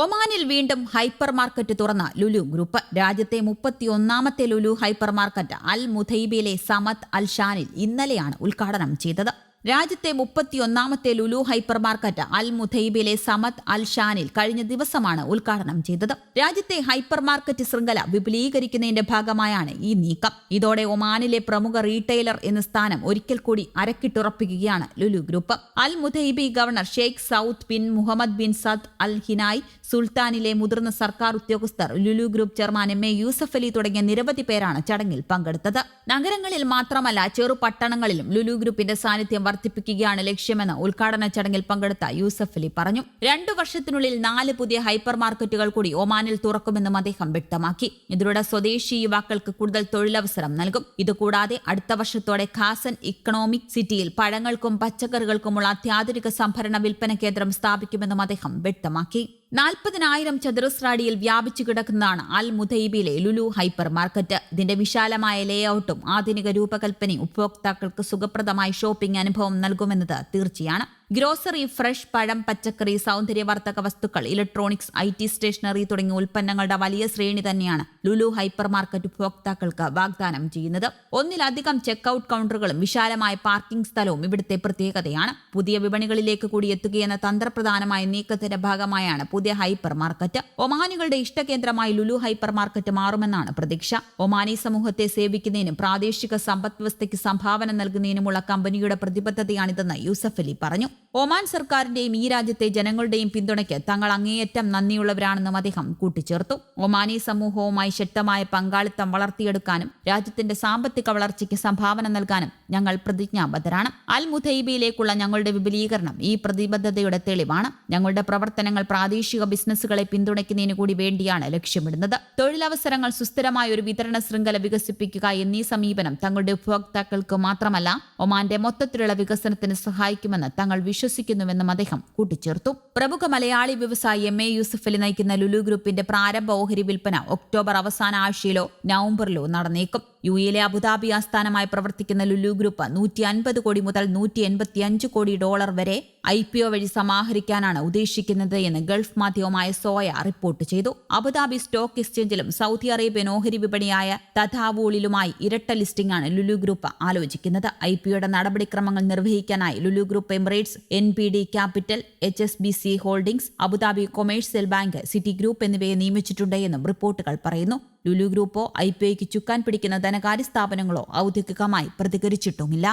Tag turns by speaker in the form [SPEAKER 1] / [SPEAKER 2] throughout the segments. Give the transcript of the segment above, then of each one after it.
[SPEAKER 1] ഒമാനിൽ വീണ്ടും hyper market തുറന്ന ലുലു ഗ്രൂപ്പ്. രാജ്യത്തെ മുപ്പത്തിയൊന്നാമത്തെ ലുലു ഹൈപ്പർ മാർക്കറ്റ് അൽ മുഥൈബിയിലെ സമത് അൽ ഷാനിൽ ഇന്നലെയാണ് ഉദ്ഘാടനം ചെയ്തത്. രാജ്യത്തെ മുപ്പത്തിയൊന്നാമത്തെ ലുലു ഹൈപ്പർ മാർക്കറ്റ് അൽ മുഥൈബിലെ സമത് അൽ ഷാനിൽ കഴിഞ്ഞ ദിവസമാണ് ഉദ്ഘാടനം ചെയ്തത്. രാജ്യത്തെ ഹൈപ്പർ മാർക്കറ്റ് ശൃംഖല വിപുലീകരിക്കുന്നതിന്റെ ഭാഗമായാണ് ഈ നീക്കം. ഇതോടെ ഒമാനിലെ പ്രമുഖ റീറ്റെയിലർ എന്ന സ്ഥാനം ഒരിക്കൽ കൂടി അരക്കിട്ടുറപ്പിക്കുകയാണ് Lulu group. Al Mudhaibi governor Sheikh Saud bin Muhammad bin Saad Al Hinai സുൽത്താനിലെ മുതിർന്ന സർക്കാർ ഉദ്യോഗസ്ഥർ Lulu group chairman M A Yusuff Ali തുടങ്ങിയ നിരവധി പേരാണ് ചടങ്ങിൽ പങ്കെടുത്തത്. നഗരങ്ങളിൽ മാത്രമല്ല ചെറു പട്ടണങ്ങളിലും ലുലു ഗ്രൂപ്പിന്റെ സാന്നിധ്യം വർദ്ധിപ്പിക്കുകയാണ് ലക്ഷ്യമെന്ന് ഉദ്ഘാടന ചടങ്ങിൽ പങ്കെടുത്ത യൂസഫ് അലി പറഞ്ഞു. രണ്ടു വർഷത്തിനുള്ളിൽ നാല് പുതിയ ഹൈപ്പർ മാർക്കറ്റുകൾ കൂടി ഒമാനിൽ തുറക്കുമെന്നും അദ്ദേഹം വ്യക്തമാക്കി. ഇതിലൂടെ സ്വദേശി യുവാക്കൾക്ക് കൂടുതൽ തൊഴിലവസരം നൽകും. ഇതുകൂടാതെ അടുത്ത വർഷത്തോടെ ഖാസൻ ഇക്കണോമിക് സിറ്റിയിൽ പഴങ്ങൾക്കും പച്ചക്കറികൾക്കുമുള്ള അത്യാധുനിക സംഭരണ വിൽപ്പന കേന്ദ്രം സ്ഥാപിക്കുമെന്നും അദ്ദേഹം വ്യക്തമാക്കി. നാൽപ്പതിനായിരം ചതുരശ്ര അടിയിൽ വ്യാപിച്ചു കിടക്കുന്നതാണ് അൽ മുതൈബിയിലെ ലുലു ഹൈപ്പർ മാർക്കറ്റ്. ഇതിന്റെ വിശാലമായ ലേഔട്ടും ആധുനിക രൂപകൽപ്പനയും ഉപഭോക്താക്കൾക്ക് സുഖപ്രദമായ ഷോപ്പിംഗ് അനുഭവം നൽകുമെന്നത് തീർച്ചയാണ്. ഗ്രോസറി ഫ്രഷ് പഴം പച്ചക്കറി സൗന്ദര്യവർദ്ധക വസ്തുക്കൾ ഇലക്ട്രോണിക്സ് ഐ ടി സ്റ്റേഷനറി തുടങ്ങിയ ഉൽപ്പന്നങ്ങളുടെ വലിയ ശ്രേണി തന്നെയാണ് ലുലു ഹൈപ്പർ മാർക്കറ്റ് ഉപഭോക്താക്കൾക്ക് വാഗ്ദാനം ചെയ്യുന്നത്. ഒന്നിലധികം ചെക്ക്ഔട്ട് കൗണ്ടറുകളും വിശാലമായ പാർക്കിംഗ് സ്ഥലവും ഇവിടുത്തെ പ്രത്യേകതയാണ്. പുതിയ വിപണികളിലേക്ക് കൂടി എത്തുകയെന്ന തന്ത്രപ്രധാനമായ നീക്കത്തിന്റെ ഭാഗമായാണ് പുതിയ ഹൈപ്പർ മാർക്കറ്റ് ഒമാനികളുടെ ഇഷ്ടകേന്ദ്രമായി ലുലു ഹൈപ്പർ മാർക്കറ്റ് മാറുമെന്നാണ് പ്രതീക്ഷ. ഒമാനി സമൂഹത്തെ സേവിക്കുന്നതിനും പ്രാദേശിക സമ്പദ്വ്യവസ്ഥയ്ക്ക് സംഭാവന നൽകുന്നതിനുമുള്ള കമ്പനിയുടെ പ്രതിബദ്ധതയാണിതെന്ന് യൂസഫ് അലി പറഞ്ഞു. ഒമാൻ സർക്കാരിന്റെയും ഈ രാജ്യത്തെ ജനങ്ങളുടെയും പിന്തുണയ്ക്ക് തങ്ങൾ അങ്ങേയറ്റം നന്ദിയുള്ളവരാണെന്നും അദ്ദേഹം കൂട്ടിച്ചേർത്തു. ഒമാനി സമൂഹവുമായി ശക്തമായ പങ്കാളിത്തം വളർത്തിയെടുക്കാനും രാജ്യത്തിന്റെ സാമ്പത്തിക വളർച്ചയ്ക്ക് സംഭാവന നൽകാനും ഞങ്ങൾ പ്രതിജ്ഞാബദ്ധരാണ്. അൽ മുഥൈബിയിലേക്കുള്ള ഞങ്ങളുടെ വിപുലീകരണം ഈ പ്രതിബദ്ധതയുടെ തെളിവാണ്. ഞങ്ങളുടെ പ്രവർത്തനങ്ങൾ പ്രാദേശിക ബിസിനസ്സുകളെ പിന്തുണയ്ക്കുന്നതിന് കൂടി വേണ്ടിയാണ് ലക്ഷ്യമിടുന്നത്. തൊഴിലവസരങ്ങൾ സുസ്ഥിരമായ ഒരു വിതരണ ശൃംഖല വികസിപ്പിക്കുക എന്നീ സമീപനം തങ്ങളുടെ ഉപഭോക്താക്കൾക്ക് മാത്രമല്ല ഒമാന്റെ മൊത്തത്തിലുള്ള വികസനത്തിന് സഹായിക്കുമെന്ന് തങ്ങൾ വിശ്വസിക്കുന്നുവെന്നും അദ്ദേഹം കൂട്ടിച്ചേർത്തു. പ്രമുഖ മലയാളി വ്യവസായി എം എ യൂസഫലി നയിക്കുന്ന ലുലു ഗ്രൂപ്പിന്റെ പ്രാരംഭ ഓഹരി വിൽപ്പന ഒക്ടോബർ അവസാന ആഴ്ചയിലോ നവംബറിലോ നടന്നേക്കും. യു എയിലെ അബുദാബി ആസ്ഥാനമായി പ്രവർത്തിക്കുന്ന ലുലു ഗ്രൂപ്പ് നൂറ്റി അൻപത് കോടി മുതൽ നൂറ്റി എൺപത്തിയഞ്ച് കോടി ഡോളർ വരെ ഐ പി ഒ വഴി സമാഹരിക്കാനാണ് ഉദ്ദേശിക്കുന്നത് എന്ന് ഗൾഫ് മാധ്യമമായ സോയ റിപ്പോർട്ട് ചെയ്തു. അബുദാബി സ്റ്റോക്ക് എക്സ്ചേഞ്ചിലും സൗദി അറേബ്യൻ ഓഹരി വിപണിയായ തഥാവൂളിലുമായി ഇരട്ട ലിസ്റ്റിംഗ് ആണ് ലുലു ഗ്രൂപ്പ് ആലോചിക്കുന്നത്. ഐ പി ഒയുടെ നടപടിക്രമങ്ങൾ നിർവഹിക്കാനായി Lulu group Emirates N B D capital H S B C holdings Abu Dhabi commercial bank Citigroup എന്നിവയെ നിയമിച്ചിട്ടുണ്ട് എന്നും റിപ്പോർട്ടുകൾ പറയുന്നു. ലുലു ഗ്രൂപ്പോ ഐ പി ഐക്ക് ചുക്കാൻ പിടിക്കുന്ന ധനകാര്യ സ്ഥാപനങ്ങളോ ഔദ്യോഗികമായി പ്രതികരിച്ചിട്ടുമില്ല.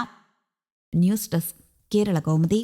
[SPEAKER 1] News desk Kerala Kaumudi.